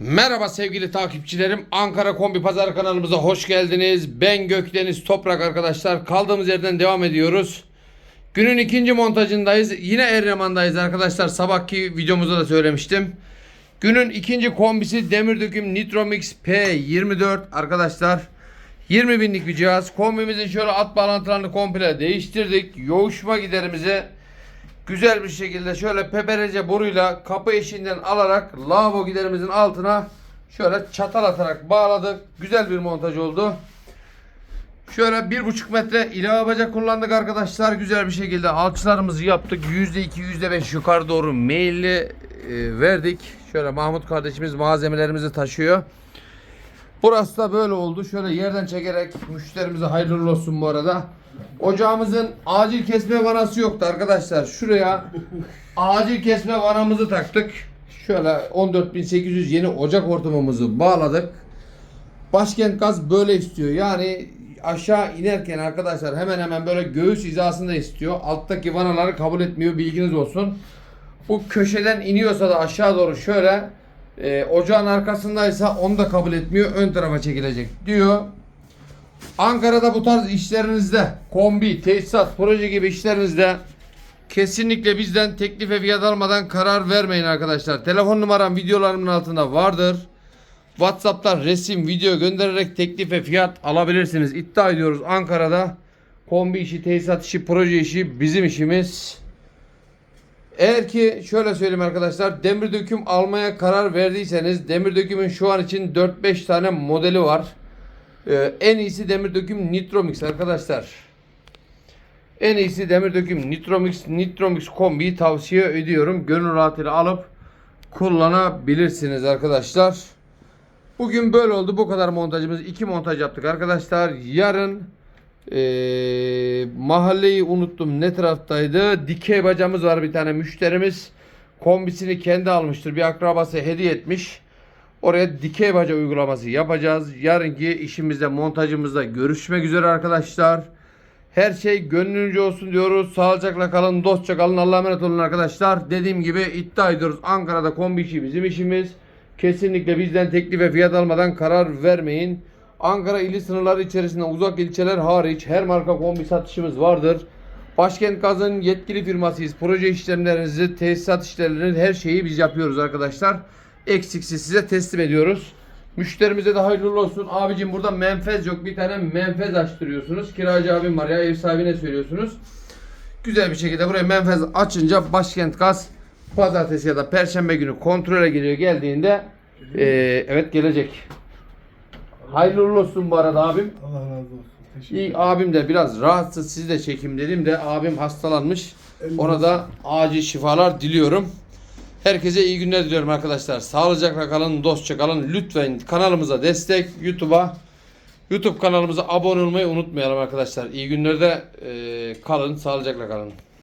Merhaba sevgili takipçilerim. Ankara Kombi Pazar kanalımıza hoş geldiniz. Ben Gökdeniz Toprak arkadaşlar. Kaldığımız yerden devam ediyoruz. Günün ikinci montajındayız. Yine Eryaman'dayız arkadaşlar. Sabahki videomuzda da söylemiştim. Günün ikinci kombisi demir döküm Nitromix P24 arkadaşlar. 20 binlik bir cihaz. Kombimizin şöyle at bağlantılarını komple değiştirdik. Yoğuşma giderimizi güzel bir şekilde şöyle peperece boruyla kapı eşiğinden alarak lavabo giderimizin altına şöyle çatal atarak bağladık. Güzel bir montaj oldu. Şöyle bir buçuk metre ilave bacak kullandık arkadaşlar. Güzel bir şekilde alçılarımızı yaptık. Yüzde iki, yüzde beş yukarı doğru meyilli e, verdik. Şöyle Mahmut kardeşimiz malzemelerimizi taşıyor. Burası da böyle oldu. Şöyle yerden çekerek müşterimize hayırlı olsun bu arada. Ocağımızın acil kesme vanası yoktu arkadaşlar. Şuraya acil kesme vanamızı taktık. Şöyle 14.800 yeni ocak hortumumuzu bağladık. Başkent Gaz böyle istiyor. Yani aşağı inerken arkadaşlar hemen hemen böyle göğüs hizasında istiyor. Alttaki vanaları kabul etmiyor. Bilginiz olsun. Bu köşeden iniyorsa da aşağı doğru şöyle e, ocağın arkasındaysa onu da kabul etmiyor. Ön tarafa çekilecek diyor. Ankara'da bu tarz işlerinizde kombi, tesisat, proje gibi işlerinizde kesinlikle bizden teklif ve fiyat almadan karar vermeyin arkadaşlar. Telefon numaram videolarımın altında vardır. WhatsApp'tan resim, video göndererek teklif ve fiyat alabilirsiniz. İddia ediyoruz Ankara'da kombi işi, tesisat işi, proje işi bizim işimiz. Eğer ki şöyle söyleyeyim arkadaşlar demir döküm almaya karar verdiyseniz demir dökümün şu an için 4-5 tane modeli var. Ee, en iyisi demir döküm Nitromix arkadaşlar. En iyisi demir döküm Nitromix Nitromix kombiyi tavsiye ediyorum. Gönül rahatıyla alıp kullanabilirsiniz arkadaşlar. Bugün böyle oldu. Bu kadar montajımız. iki montaj yaptık arkadaşlar. Yarın eee, mahalleyi unuttum. Ne taraftaydı? Dikey bacamız var bir tane müşterimiz. Kombisini kendi almıştır. Bir akrabası hediye etmiş. Oraya dikey baca uygulaması yapacağız. Yarınki işimizde montajımızda görüşmek üzere arkadaşlar. Her şey gönlünüzce olsun diyoruz. Sağlıcakla kalın, dostça kalın. Allah'a emanet olun arkadaşlar. Dediğim gibi iddia ediyoruz. Ankara'da kombi işi bizim işimiz. Kesinlikle bizden teklif ve fiyat almadan karar vermeyin. Ankara ili sınırları içerisinde uzak ilçeler hariç her marka kombi satışımız vardır. Başkent Gaz'ın yetkili firmasıyız. Proje işlemlerinizi, tesisat işlemlerini her şeyi biz yapıyoruz arkadaşlar. Eksiksiz size teslim ediyoruz. Müşterimize de hayırlı olsun. Abicim burada menfez yok. Bir tane menfez açtırıyorsunuz. Kiracı abim var ya ev sahibine söylüyorsunuz. Güzel bir şekilde buraya menfez açınca Başkent Gaz pazartesi ya da perşembe günü kontrole geliyor. Geldiğinde eee, evet gelecek. Hayırlı uğurlu olsun bu arada abim. Allah razı olsun. Teşekkür İyi abim de biraz rahatsız siz de çekim dedim de abim hastalanmış. Ona da acil şifalar diliyorum. Herkese iyi günler diliyorum arkadaşlar. Sağlıcakla kalın, dostça kalın. Lütfen kanalımıza destek, YouTube'a YouTube kanalımıza abone olmayı unutmayalım arkadaşlar. İyi günlerde eee, kalın, sağlıcakla kalın.